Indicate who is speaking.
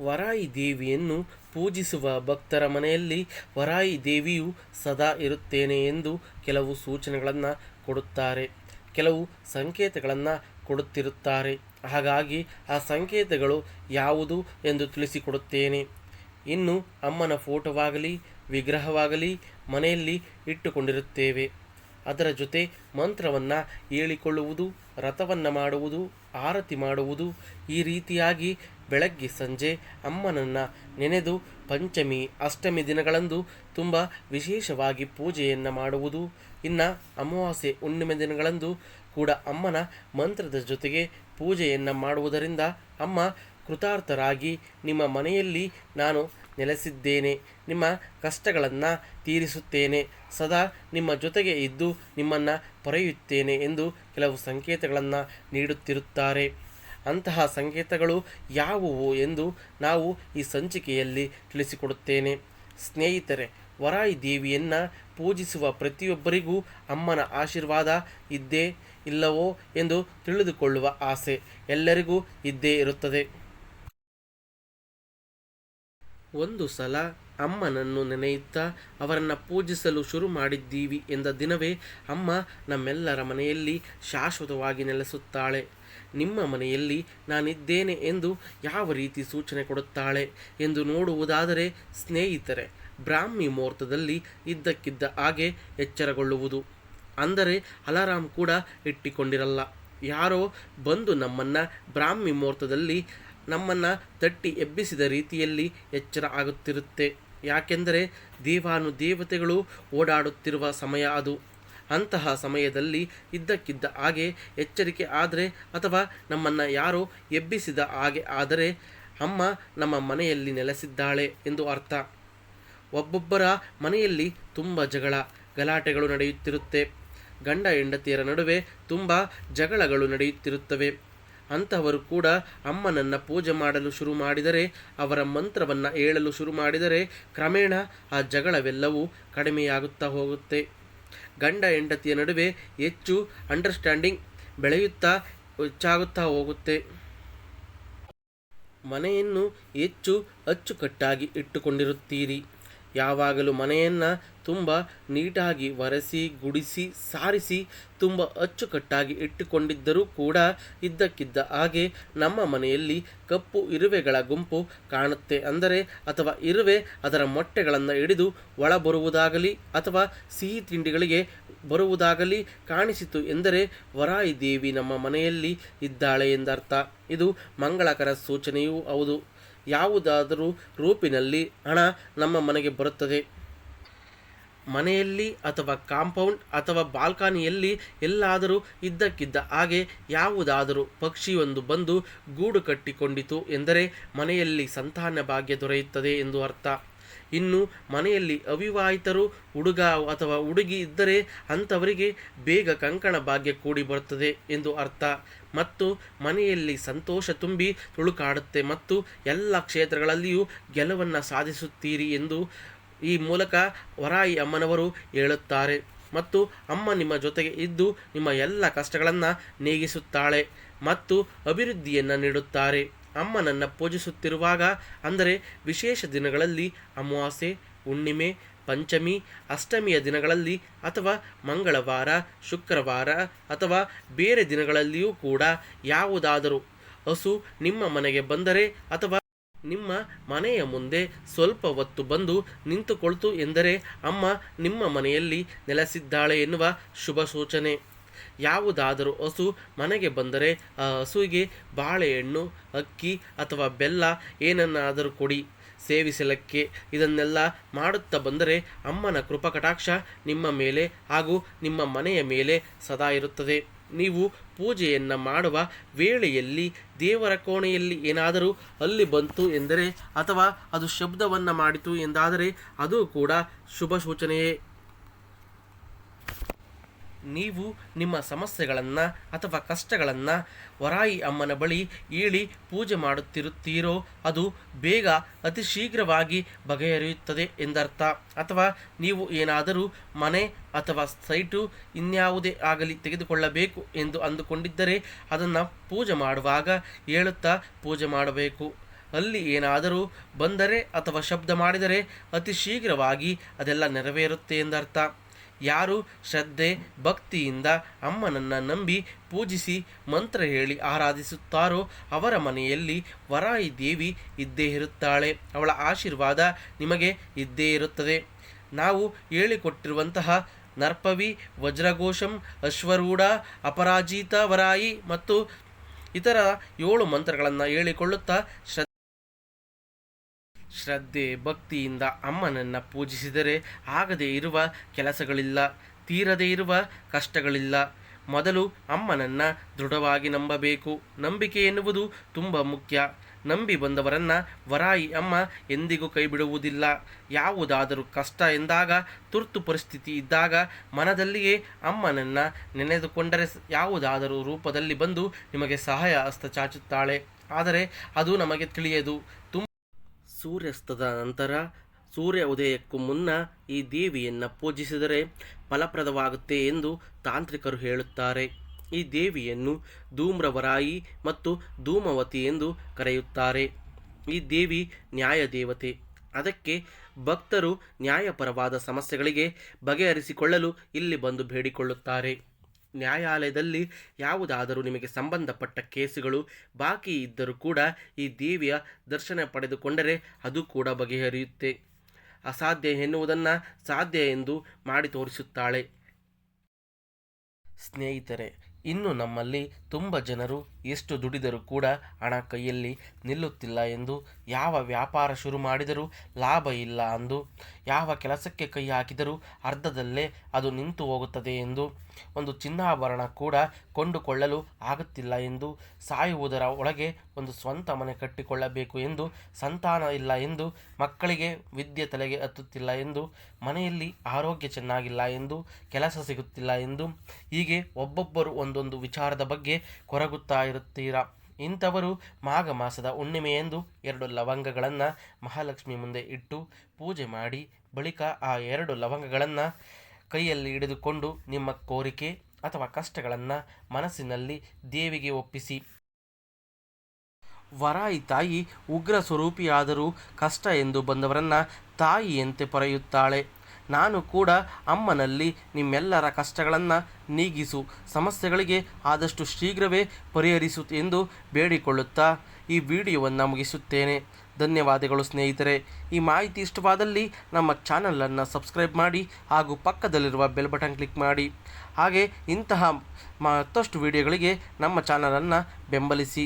Speaker 1: ವರಾಯಿ ದೇವಿಯನ್ನು ಪೂಜಿಸುವ ಭಕ್ತರ ಮನೆಯಲ್ಲಿ ವರಾಯಿ ದೇವಿಯು ಸದಾ ಇರುತ್ತೇನೆ ಎಂದು ಕೆಲವು ಸೂಚನೆಗಳನ್ನು ಕೊಡುತ್ತಾರೆ. ಕೆಲವು ಸಂಕೇತಗಳನ್ನು ಕೊಡುತ್ತಿರುತ್ತಾರೆ. ಹಾಗಾಗಿ ಆ ಸಂಕೇತಗಳು ಯಾವುದು ಎಂದು ತಿಳಿಸಿಕೊಡುತ್ತೇನೆ. ಇನ್ನು ಅಮ್ಮನ ಫೋಟೋವಾಗಲಿ, ವಿಗ್ರಹವಾಗಲಿ ಮನೆಯಲ್ಲಿ ಇಟ್ಟುಕೊಂಡಿರುತ್ತೇವೆ. ಅದರ ಜೊತೆ ಮಂತ್ರವನ್ನು ಹೇಳಿಕೊಳ್ಳುವುದು, ರಥವನ್ನು ಮಾಡುವುದು, ಆರತಿ ಮಾಡುವುದು ಈ ರೀತಿಯಾಗಿ ಬೆಳಗ್ಗೆ ಸಂಜೆ ಅಮ್ಮನನ್ನು ನೆನೆದು ಪಂಚಮಿ, ಅಷ್ಟಮಿ ದಿನಗಳಂದು ತುಂಬ ವಿಶೇಷವಾಗಿ ಪೂಜೆಯನ್ನು ಮಾಡುವುದು. ಇನ್ನು ಅಮಾವಾಸ್ಯೆ, ಹುಣ್ಣಿಮೆ ದಿನಗಳಂದು ಕೂಡ ಅಮ್ಮನ ಮಂತ್ರದ ಜೊತೆಗೆ ಪೂಜೆಯನ್ನು ಮಾಡುವುದರಿಂದ ಅಮ್ಮ ಕೃತಾರ್ಥರಾಗಿ ನಿಮ್ಮ ಮನೆಯಲ್ಲಿ ನಾನು ನೆಲೆಸಿದ್ದೇನೆ. ನಿಮ್ಮ ಕಷ್ಟಗಳನ್ನು ತೀರಿಸುತ್ತೇನೆ. ಸದಾ ನಿಮ್ಮ ಜೊತೆಗೆ ಇದ್ದು ನಿಮ್ಮನ್ನು ಪೊರೆಯುತ್ತೇನೆ ಎಂದು ಕೆಲವು ಸಂಕೇತಗಳನ್ನು ನೀಡುತ್ತಿರುತ್ತಾರೆ. ಅಂತಹ ಸಂಕೇತಗಳು ಯಾವುವು ಎಂದು ನಾವು ಈ ಸಂಚಿಕೆಯಲ್ಲಿ ತಿಳಿಸಿಕೊಡುತ್ತೇನೆ. ಸ್ನೇಹಿತರೆ ವರಾಯಿ ದೇವಿಯನ್ನು ಪೂಜಿಸುವ ಪ್ರತಿಯೊಬ್ಬರಿಗೂ ಅಮ್ಮನ ಆಶೀರ್ವಾದ ಇದ್ದೇ ಇಲ್ಲವೋ ಎಂದು ತಿಳಿದುಕೊಳ್ಳುವ ಆಸೆ ಎಲ್ಲರಿಗೂ ಇದ್ದೇ ಇರುತ್ತದೆ. ಒಂದು ಸಲ ಅಮ್ಮನನ್ನು ನೆನೆಯುತ್ತಾ ಅವರನ್ನು ಪೂಜಿಸಲು ಶುರು ಮಾಡಿದ್ದೀವಿ ಎಂದ ದಿನವೇ ಅಮ್ಮ ನಮ್ಮೆಲ್ಲರ ಮನೆಯಲ್ಲಿ ಶಾಶ್ವತವಾಗಿ ನೆಲೆಸುತ್ತಾಳೆ. ನಿಮ್ಮ ಮನೆಯಲ್ಲಿ ನಾನಿದ್ದೇನೆ ಎಂದು ಯಾವ ರೀತಿ ಸೂಚನೆ ಕೊಡುತ್ತಾಳೆ ಎಂದು ನೋಡುವುದಾದರೆ ಸ್ನೇಹಿತರೆ, ಬ್ರಾಹ್ಮಿ ಮುಹೂರ್ತದಲ್ಲಿ ಇದ್ದಕ್ಕಿದ್ದ ಹಾಗೆ ಎಚ್ಚರಗೊಳ್ಳುವುದು. ಅಂದರೆ ಅಲಾರಾಮ್ ಕೂಡ ಇಟ್ಟಿಕೊಂಡಿರಲ್ಲ. ಯಾರೋ ಬಂದು ನಮ್ಮನ್ನು ಬ್ರಾಹ್ಮಿ ಮುಹೂರ್ತದಲ್ಲಿ ನಮ್ಮನ್ನು ತಟ್ಟಿ ಎಬ್ಬಿಸಿದ ರೀತಿಯಲ್ಲಿ ಎಚ್ಚರ ಆಗುತ್ತಿರುತ್ತೆ. ಯಾಕೆಂದರೆ ದೇವಾನು ದೇವತೆಗಳು ಓಡಾಡುತ್ತಿರುವ ಸಮಯ ಅದು. ಅಂತಹ ಸಮಯದಲ್ಲಿ ಇದ್ದಕ್ಕಿದ್ದ ಹಾಗೆ ಎಚ್ಚರಿಕೆ ಆದರೆ ಅಥವಾ ನಮ್ಮನ್ನು ಯಾರೋ ಎಬ್ಬಿಸಿದ ಹಾಗೆ ಆದರೆ ಅಮ್ಮ ನಮ್ಮ ಮನೆಯಲ್ಲಿ ನೆಲೆಸಿದ್ದಾಳೆ ಎಂದು ಅರ್ಥ. ಒಬ್ಬೊಬ್ಬರ ಮನೆಯಲ್ಲಿ ತುಂಬ ಜಗಳ, ಗಲಾಟೆಗಳು ನಡೆಯುತ್ತಿರುತ್ತೆ. ಗಂಡ ಹೆಂಡತಿಯರ ನಡುವೆ ತುಂಬ ಜಗಳಗಳು ನಡೆಯುತ್ತಿರುತ್ತವೆ. ಅಂಥವರು ಕೂಡ ಅಮ್ಮನನ್ನು ಪೂಜೆ ಮಾಡಲು ಶುರು ಮಾಡಿದರೆ, ಅವರ ಮಂತ್ರವನ್ನು ಹೇಳಲು ಶುರು ಮಾಡಿದರೆ, ಕ್ರಮೇಣ ಆ ಜಗಳವೆಲ್ಲವೂ ಕಡಿಮೆಯಾಗುತ್ತಾ ಹೋಗುತ್ತೆ. ಗಂಡ ಹೆಂಡತಿಯ ನಡುವೆ ಹೆಚ್ಚು ಅಂಡರ್ಸ್ಟ್ಯಾಂಡಿಂಗ್ ಬೆಳೆಯುತ್ತಾ ಹೆಚ್ಚಾಗುತ್ತಾ ಹೋಗುತ್ತೆ. ಮನೆಯನ್ನು ಹೆಚ್ಚು ಅಚ್ಚುಕಟ್ಟಾಗಿ ಇಟ್ಟುಕೊಂಡಿರುತ್ತೀರಿ. ಯಾವಾಗಲೂ ಮನೆಯನ್ನು ತುಂಬ ನೀಟಾಗಿ ಒರೆಸಿ, ಗುಡಿಸಿ, ಸಾರಿಸಿ, ತುಂಬ ಅಚ್ಚುಕಟ್ಟಾಗಿ ಇಟ್ಟುಕೊಂಡಿದ್ದರೂ ಕೂಡ ಇದ್ದಕ್ಕಿದ್ದ ಹಾಗೆ ನಮ್ಮ ಮನೆಯಲ್ಲಿ ಕಪ್ಪು ಇರುವೆಗಳ ಗುಂಪು ಕಾಣುತ್ತೆ ಅಂದರೆ ಅಥವಾ ಇರುವೆ ಅದರ ಮೊಟ್ಟೆಗಳನ್ನು ಹಿಡಿದು ಒಳ ಬರುವುದಾಗಲಿ ಅಥವಾ ಸಿಹಿ ತಿಂಡಿಗಳಿಗೆ ಬರುವುದಾಗಲಿ ಕಾಣಿಸಿತು ಎಂದರೆ ವರಾಯಿ ದೇವಿ ನಮ್ಮ ಮನೆಯಲ್ಲಿ ಇದ್ದಾಳೆ ಎಂದರ್ಥ. ಇದು ಮಂಗಳಕರ ಸೂಚನೆಯೂ ಹೌದು. ಯಾವುದಾದರೂ ರೂಪಿನಲ್ಲಿ ಹಣ ನಮ್ಮ ಮನೆಗೆ ಬರುತ್ತದೆ. ಮನೆಯಲ್ಲಿ ಅಥವಾ ಕಾಂಪೌಂಡ್ ಅಥವಾ ಬಾಲ್ಕನಿಯಲ್ಲಿ ಎಲ್ಲಾದರೂ ಇದ್ದಕ್ಕಿದ್ದ ಹಾಗೆ ಯಾವುದಾದರೂ ಪಕ್ಷಿಯೊಂದು ಬಂದು ಗೂಡು ಕಟ್ಟಿಕೊಂಡಿತು ಎಂದರೆ ಮನೆಯಲ್ಲಿ ಸಂತಾನ ಭಾಗ್ಯ ದೊರೆಯುತ್ತದೆ ಎಂದು ಅರ್ಥ. ಇನ್ನು ಮನೆಯಲ್ಲಿ ಅವಿವಾಹಿತರು ಹುಡುಗ ಅಥವಾ ಹುಡುಗಿ ಇದ್ದರೆ ಅಂಥವರಿಗೆ ಬೇಗ ಕಂಕಣ ಭಾಗ್ಯ ಕೂಡಿ ಬರುತ್ತದೆ ಎಂದು ಅರ್ಥ. ಮತ್ತು ಮನೆಯಲ್ಲಿ ಸಂತೋಷ ತುಂಬಿ ತುಳುಕಾಡುತ್ತೆ ಮತ್ತು ಎಲ್ಲ ಕ್ಷೇತ್ರಗಳಲ್ಲಿಯೂ ಗೆಲುವನ್ನು ಸಾಧಿಸುತ್ತೀರಿ ಎಂದು ಈ ಮೂಲಕ ವರಾಯಿ ಅಮ್ಮನವರು ಹೇಳುತ್ತಾರೆ. ಮತ್ತು ಅಮ್ಮ ನಿಮ್ಮ ಜೊತೆಗೆ ಇದ್ದು ನಿಮ್ಮ ಎಲ್ಲ ಕಷ್ಟಗಳನ್ನು ನೀಗಿಸುತ್ತಾಳೆ ಮತ್ತು ಅಭಿವೃದ್ಧಿಯನ್ನು ನೀಡುತ್ತಾರೆ. ಅಮ್ಮನನ್ನು ಪೂಜಿಸುತ್ತಿರುವಾಗ, ಅಂದರೆ ವಿಶೇಷ ದಿನಗಳಲ್ಲಿ ಅಮಾವಾಸ್ಯೆ, ಹುಣ್ಣಿಮೆ, ಪಂಚಮಿ, ಅಷ್ಟಮಿಯ ದಿನಗಳಲ್ಲಿ ಅಥವಾ ಮಂಗಳವಾರ, ಶುಕ್ರವಾರ ಅಥವಾ ಬೇರೆ ದಿನಗಳಲ್ಲಿಯೂ ಕೂಡ ಯಾವುದಾದರೂ ಹಸು ನಿಮ್ಮ ಮನೆಗೆ ಬಂದರೆ ಅಥವಾ ನಿಮ್ಮ ಮನೆಯ ಮುಂದೆ ಸ್ವಲ್ಪ ಹೊತ್ತು ಬಂದು ನಿಂತುಕೊಳ್ತು ಎಂದರೆ ಅಮ್ಮ ನಿಮ್ಮ ಮನೆಯಲ್ಲಿ ನೆಲೆಸಿದ್ದಾಳೆ ಎನ್ನುವ ಶುಭ ಸೂಚನೆ. ಯಾವುದಾದರೂ ಹಸು ಮನೆಗೆ ಬಂದರೆ ಆ ಹಸುವಿಗೆ ಬಾಳೆಹಣ್ಣು, ಅಕ್ಕಿ ಅಥವಾ ಬೆಲ್ಲ ಏನನ್ನಾದರೂ ಕೊಡಿ. ಸೇವಿಸಲಕ್ಕೆ ಇದನ್ನೆಲ್ಲ ಮಾಡುತ್ತಾ ಬಂದರೆ ಅಮ್ಮನ ಕೃಪಕಟಾಕ್ಷ ನಿಮ್ಮ ಮೇಲೆ ಹಾಗೂ ನಿಮ್ಮ ಮನೆಯ ಮೇಲೆ ಸದಾ ಇರುತ್ತದೆ. ನೀವು ಪೂಜೆಯನ್ನು ಮಾಡುವ ವೇಳೆಯಲ್ಲಿ ದೇವರ ಕೋಣೆಯಲ್ಲಿ ಏನಾದರೂ ಅಲ್ಲಿ ಬಂತು ಎಂದರೆ ಅಥವಾ ಅದು ಶಬ್ದವನ್ನು ಮಾಡಿತು ಎಂದಾದರೆ ಅದು ಕೂಡ ಶುಭ ಸೂಚನೆಯೇ. ನೀವು ನಿಮ್ಮ ಸಮಸ್ಯೆಗಳನ್ನು ಅಥವಾ ಕಷ್ಟಗಳನ್ನು ವರಾಯಿ ಅಮ್ಮನ ಬಳಿ ಹೇಳಿ ಪೂಜೆ ಮಾಡುತ್ತಿರುತ್ತೀರೋ ಅದು ಬೇಗ ಅತಿ ಶೀಘ್ರವಾಗಿ ಬಗೆಹರಿಯುತ್ತದೆ ಎಂದರ್ಥ. ಅಥವಾ ನೀವು ಏನಾದರೂ ಮನೆ ಅಥವಾ ಸೈಟು ಇನ್ಯಾವುದೇ ಆಗಲಿ ತೆಗೆದುಕೊಳ್ಳಬೇಕು ಎಂದು ಅಂದುಕೊಂಡಿದ್ದರೆ ಅದನ್ನು ಪೂಜೆ ಮಾಡುವಾಗ ಹೇಳುತ್ತಾ ಪೂಜೆ ಮಾಡಬೇಕು. ಅಲ್ಲಿ ಏನಾದರೂ ಬಂದರೆ ಅಥವಾ ಶಬ್ದ ಮಾಡಿದರೆ ಅತಿ ಶೀಘ್ರವಾಗಿ ಅದೆಲ್ಲ ನೆರವೇರುತ್ತೆ ಎಂದರ್ಥ. ಯಾರು ಶ್ರದ್ಧೆ, ಭಕ್ತಿಯಿಂದ ಅಮ್ಮನನ್ನು ನಂಬಿ ಪೂಜಿಸಿ ಮಂತ್ರ ಹೇಳಿ ಆರಾಧಿಸುತ್ತಾರೋ ಅವರ ಮನೆಯಲ್ಲಿ ವರಾಯಿ ದೇವಿ ಇದ್ದೇ ಇರುತ್ತಾಳೆ. ಅವಳ ಆಶೀರ್ವಾದ ನಿಮಗೆ ಇದ್ದೇ ಇರುತ್ತದೆ. ನಾವು ಹೇಳಿಕೊಟ್ಟಿರುವಂತಹ ನರ್ಪವಿ, ವಜ್ರಘೋಷಂ, ಅಶ್ವರೂಢ, ಅಪರಾಜಿತ ವರಾಯಿ ಮತ್ತು ಇತರ ಏಳು ಮಂತ್ರಗಳನ್ನು ಹೇಳಿಕೊಳ್ಳುತ್ತಾ ಶ್ರದ್ಧೆ ಶ್ರದ್ಧೆ, ಭಕ್ತಿಯಿಂದ ಅಮ್ಮನನ್ನು ಪೂಜಿಸಿದರೆ ಆಗದೇ ಇರುವ ಕೆಲಸಗಳಿಲ್ಲ, ತೀರದೇ ಇರುವ ಕಷ್ಟಗಳಿಲ್ಲ. ಮೊದಲು ಅಮ್ಮನನ್ನು ದೃಢವಾಗಿ ನಂಬಬೇಕು. ನಂಬಿಕೆ ಎನ್ನುವುದು ತುಂಬ ಮುಖ್ಯ. ನಂಬಿ ಬಂದವರನ್ನು ವರಾಯಿ ಅಮ್ಮ ಎಂದಿಗೂ ಕೈಬಿಡುವುದಿಲ್ಲ. ಯಾವುದಾದರೂ ಕಷ್ಟ ಎಂದಾಗ, ತುರ್ತು ಪರಿಸ್ಥಿತಿ ಇದ್ದಾಗ ಮನದಲ್ಲಿಯೇ ಅಮ್ಮನನ್ನು ನೆನೆದುಕೊಂಡರೆ ಯಾವುದಾದರೂ ರೂಪದಲ್ಲಿ ಬಂದು ನಿಮಗೆ ಸಹಾಯ ಹಸ್ತ ಚಾಚುತ್ತಾಳೆ. ಆದರೆ ಅದು ನಮಗೆ ತಿಳಿಯದು. ಸೂರ್ಯಾಸ್ತದ ನಂತರ ಸೂರ್ಯ ಉದಯಕ್ಕೂ ಮುನ್ನ ಈ ದೇವಿಯನ್ನು ಪೂಜಿಸಿದರೆ ಫಲಪ್ರದವಾಗುತ್ತೆ ಎಂದು ತಾಂತ್ರಿಕರು ಹೇಳುತ್ತಾರೆ. ಈ ದೇವಿಯನ್ನು ಧೂಮ್ರವರಾಯಿ ಮತ್ತು ಧೂಮವತಿ ಎಂದು ಕರೆಯುತ್ತಾರೆ. ಈ ದೇವಿ ನ್ಯಾಯ ದೇವತೆ ಅದಕ್ಕೆ ಭಕ್ತರು ನ್ಯಾಯಪರವಾದ ಸಮಸ್ಯೆಗಳಿಗೆ ಬಗೆಹರಿಸಿಕೊಳ್ಳಲು ಇಲ್ಲಿ ಬಂದು ಬೇಡಿಕೊಳ್ಳುತ್ತಾರೆ. ನ್ಯಾಯಾಲಯದಲ್ಲಿ ಯಾವುದಾದರೂ ನಿಮಗೆ ಸಂಬಂಧಪಟ್ಟ ಕೇಸುಗಳು ಬಾಕಿ ಇದ್ದರೂ ಕೂಡ ಈ ದೇವಿಯ ದರ್ಶನ ಪಡೆದುಕೊಂಡರೆ ಅದು ಕೂಡ ಬಗೆಹರಿಯುತ್ತೆ. ಅಸಾಧ್ಯ ಎನ್ನುವುದನ್ನು ಸಾಧ್ಯ ಎಂದು ಮಾಡಿ ತೋರಿಸುತ್ತಾಳೆ. ಸ್ನೇಹಿತರೆ, ಇನ್ನು ನಮ್ಮಲ್ಲಿ ತುಂಬ ಜನರು ಎಷ್ಟು ದುಡಿದರೂ ಕೂಡ ಹಣ ಕೈಯಲ್ಲಿ ನಿಲ್ಲುತ್ತಿಲ್ಲ ಎಂದು ಯಾವ ವ್ಯಾಪಾರ ಶುರು ಮಾಡಿದರೂ ಲಾಭ ಇಲ್ಲ ಅಂದು, ಯಾವ ಕೆಲಸಕ್ಕೆ ಕೈ ಹಾಕಿದರೂ ಅರ್ಧದಲ್ಲೇ ಅದು ನಿಂತು ಹೋಗುತ್ತದೆ ಎಂದು ಒಂದು ಚಿನ್ನಾಭರಣ ಕೂಡ ಕೊಂಡುಕೊಳ್ಳಲು ಆಗುತ್ತಿಲ್ಲ ಎಂದು ಸಾಯುವುದರ ಒಳಗೆ ಒಂದು ಸ್ವಂತ ಮನೆ ಕಟ್ಟಿಕೊಳ್ಳಬೇಕು ಎಂದು ಸಂತಾನ ಇಲ್ಲ ಎಂದು, ಮಕ್ಕಳಿಗೆ ವಿದ್ಯೆ ತಲೆಗೆ ಹತ್ತುತ್ತಿಲ್ಲ ಎಂದು, ಮನೆಯಲ್ಲಿ ಆರೋಗ್ಯ ಚೆನ್ನಾಗಿಲ್ಲ ಎಂದು, ಕೆಲಸ ಸಿಗುತ್ತಿಲ್ಲ ಎಂದು ಹೀಗೆ ಒಬ್ಬೊಬ್ಬರು ಒಂದೊಂದು ವಿಚಾರದ ಬಗ್ಗೆ ಕೊರಗುತ್ತಾ ಇರುತ್ತೀರಾ? ಇಂಥವರು ಮಾಘ ಮಾಸದ ಹುಣ್ಣಿಮೆಯೆಂದು ಎರಡು ಲವಂಗಗಳನ್ನು ಮಹಾಲಕ್ಷ್ಮಿ ಮುಂದೆ ಇಟ್ಟು ಪೂಜೆ ಮಾಡಿ ಬಳಿಕ ಆ ಎರಡು ಲವಂಗಗಳನ್ನು ಕೈಯಲ್ಲಿ ಹಿಡಿದುಕೊಂಡು ನಿಮ್ಮ ಕೋರಿಕೆ ಅಥವಾ ಕಷ್ಟಗಳನ್ನು ಮನಸ್ಸಿನಲ್ಲಿ ದೇವಿಗೆ ಒಪ್ಪಿಸಿ. ವರಾಯಿ ತಾಯಿ ಉಗ್ರ ಸ್ವರೂಪಿಯಾದರೂ ಕಷ್ಟ ಎಂದು ಬಂದವರನ್ನ ತಾಯಿಯಂತೆ ಪೊರೆಯುತ್ತಾಳೆ. ನಾನು ಕೂಡ ಅಮ್ಮನಲ್ಲಿ ನಿಮ್ಮೆಲ್ಲರ ಕಷ್ಟಗಳನ್ನು ನೀಗಿಸು, ಸಮಸ್ಯೆಗಳಿಗೆ ಆದಷ್ಟು ಶೀಘ್ರವೇ ಪರಿಹರಿಸು ಎಂದು ಬೇಡಿಕೊಳ್ಳುತ್ತಾ ಈ ವಿಡಿಯೋವನ್ನು ಮುಗಿಸುತ್ತೇನೆ. ಧನ್ಯವಾದಗಳು ಸ್ನೇಹಿತರೆ. ಈ ಮಾಹಿತಿ ಇಷ್ಟವಾದಲ್ಲಿ ನಮ್ಮ ಚಾನಲನ್ನು ಸಬ್ಸ್ಕ್ರೈಬ್ ಮಾಡಿ ಹಾಗೂ ಪಕ್ಕದಲ್ಲಿರುವ ಬೆಲ್ ಬಟನ್ ಕ್ಲಿಕ್ ಮಾಡಿ. ಹಾಗೆ ಇಂತಹ ಮತ್ತಷ್ಟು ವಿಡಿಯೋಗಳಿಗೆ ನಮ್ಮ ಚಾನಲನ್ನು ಬೆಂಬಲಿಸಿ.